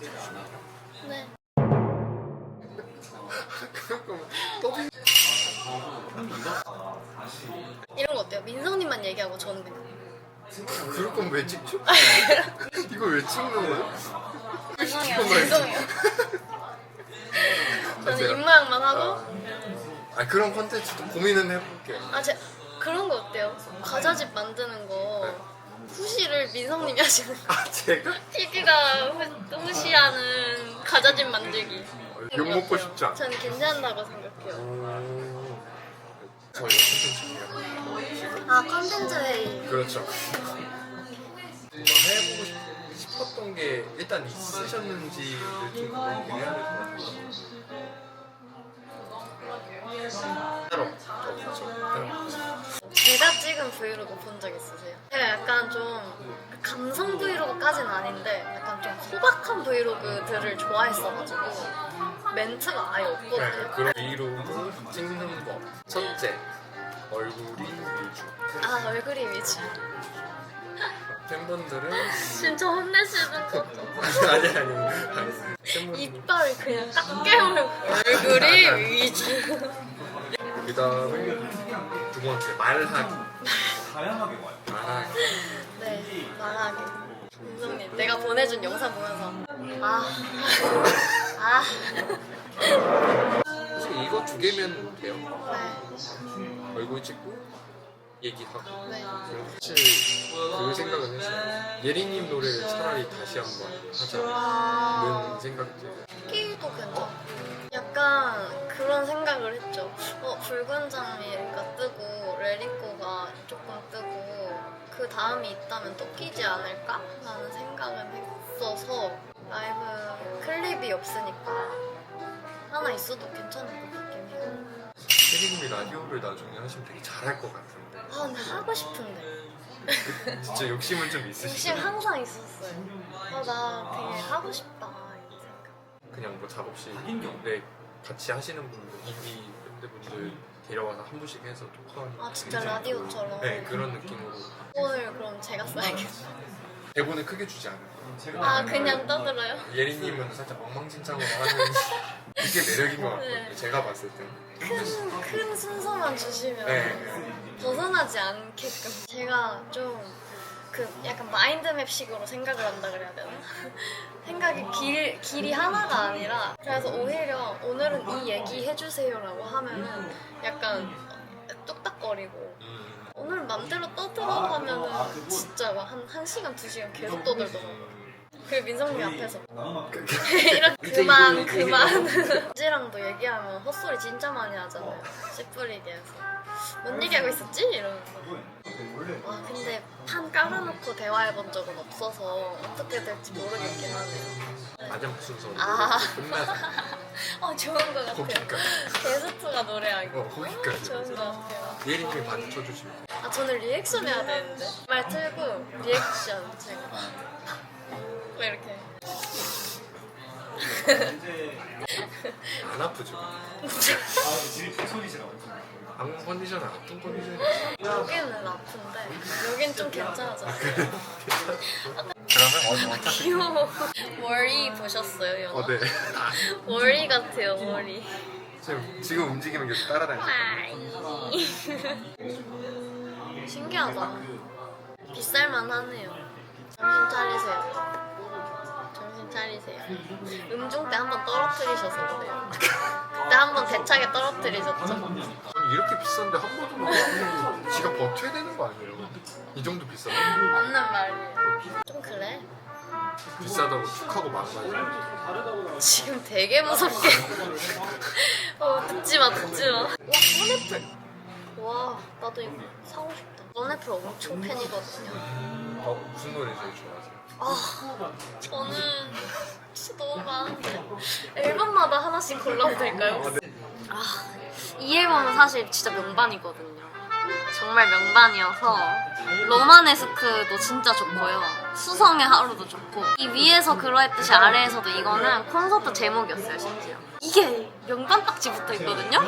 네. 이런 거 어때요? 민성님만 얘기하고 저는 그냥. 그럴 거면 왜 찍죠? 이걸 왜 찍는 거야? 죄송해요. 죄송해요. 저는 입모양만 하고. 아 그런 컨텐츠도 고민은 해볼게요. 아, 제 그런 거 어때요? 과자집 만드는 거 후시를 민성님이 하시는 거. 아 제가 후- 후시하는 과자집 만들기. 욕 먹고 싶지 않아. 저는 괜찮다고 생각해요. 음, 저희 컨텐츠예요. 아, 컨텐츠 회의. 그렇죠. 뭔가 해보고 싶- 싶었던 게 일단 있으셨는지를 좀 고민해야 될 것 같아요. 따로 없죠. 따로. 제가 찍은 브이로그 본 적 있으세요? 제가 약간 좀 감성 브이로그까지는 아닌데 약간 좀 소박한 브이로그들을 좋아했어가지고 멘트가 아예 네, 없거든요. 그런 브이로그 찍는 법. 첫째, 얼굴이 위주. 아 얼굴이 위주. 팬분들은 진짜 혼내시는 거. 아니 아니 아니. 팬분들 이빨을 그냥 딱 깨물고 얼굴이 위주. 그 다음에 두 번째 말하기. 다양하게 와요. 말하기. 네 말하기. 민성님 내가 보내준 영상 보면서 아 아. 사실 이거 두 개면 돼요. 네. 얼굴 찍고 얘기하고. 네. 사실 그 생각은 했어요. 예린님 노래를 차라리 다시 한번 하자는 들어요. 끼도 붉은 장미가 뜨고 레리코가 조금 뜨고 그 다음이 있다면 또 끼지 않을까? 라는 생각은 했어서 라이브 클립이 없으니까 하나 있어도 괜찮을 것 같긴 해요 예린님이 라디오를 나중에 하시면 되게 잘할 것 같은데. 아 근데 하고 싶은데 진짜 욕심은 좀 욕심 있으시죠? 항상 있었어요 아 나 되게 하고 싶다 이런 생각 그냥 뭐 작업실 네 같이 하시는 분들 인디 밴드분들 데려와서 한 분씩 해서 토크하는 아 진짜 라디오처럼. 네 그런 느낌으로. 오늘 그럼 제가 써야겠어요 대본을 크게 주지 않아요. 아 그냥 떠들어요? 예린님은 살짝 엉망진창으로 하는 이게 매력인 것 같거든요 네. 제가 봤을 때 큰, 큰 순서만 주시면 네. 벗어나지 않게끔. 제가 좀 그 약간 마인드맵식으로 생각을 한다 그래야 되나? 생각이 길, 길이 하나가 아니라 그래서 오히려 오늘은 이 얘기 해주세요라고 하면은 약간 뚝딱거리고 음, 오늘 맘대로 떠들어 하면은 진짜 막 한, 한 시간, 두 시간 계속 떠들더라고요 그 민성님 앞에서. 이렇게 그만 그만. 우지랑도 얘기하면 헛소리 진짜 많이 하잖아요. 씨 뿌리게 해서. 뭔 얘기하고 있었지? 이러면서. 와 근데 판 깔아놓고 대화해본 적은 없어서 어떻게 될지 모르겠긴 하네요. 마지막 순서로. 아. 어 좋은 것 같아요. 거기까지. 게스트가 노래하기. 어, 거기까지. 좋은 것 같아요. 예린님이 맞춰주시면. 아 저는 리액션 해야 되는데. 말 틀고 리액션 제가 왜 이렇게 안 아프죠? 아. 방 컨디션은 아픈 컨디션이 여기는 아픈데 여긴 좀 괜찮아졌어요 그러면 어디 귀여워 월이 보셨어요 영화? 어, 네. 월이 같아요 월이 지금, 지금 움직이면 계속 따라다니죠. 와이. 신기하다 비쌀만 하네요 음중 때 한 번 떨어뜨리셔서 그래요. 그때 한 번 대차게 떨어뜨리셨죠. 아니, 이렇게 비싼데 한 번도 못 가면 지가 버텨야 되는 거 아니에요? 이 정도 비싸다. 맞는 말이에요. 좀 그래? 비싸다고 툭하고 망가져. 지금 되게 무섭게. 어 듣지 마 듣지 마. 와 써네플. 와 나도 이거 사고 싶다. 써네플 엄청 팬이거든요. 어, 무슨 노래 제일 좋아하세요? 아 저는 앨범마다 하나씩 골라도 될까요? 아 이 앨범은 사실 진짜 명반이거든요. 정말 명반이어서 로마네스크도 진짜 좋고요. 수성의 하루도 좋고. 이 위에서 그러했듯이 아래에서도 이거는 콘서트 제목이었어요 심지어. 이게 명반 딱지 붙어 있거든요?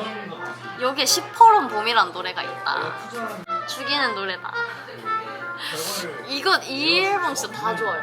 여기에 시퍼런 봄이란 노래가 있다. 죽이는 노래다. 이거 이 앨범 진짜 다 좋아요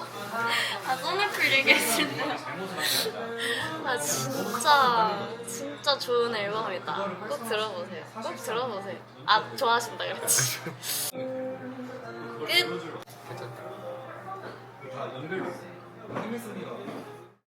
아 써놓고 얘기했을때 아 진짜 진짜 좋은 앨범이다. 꼭 들어보세요. 꼭 들어보세요. 아 좋아하신다 그랬지. 끝.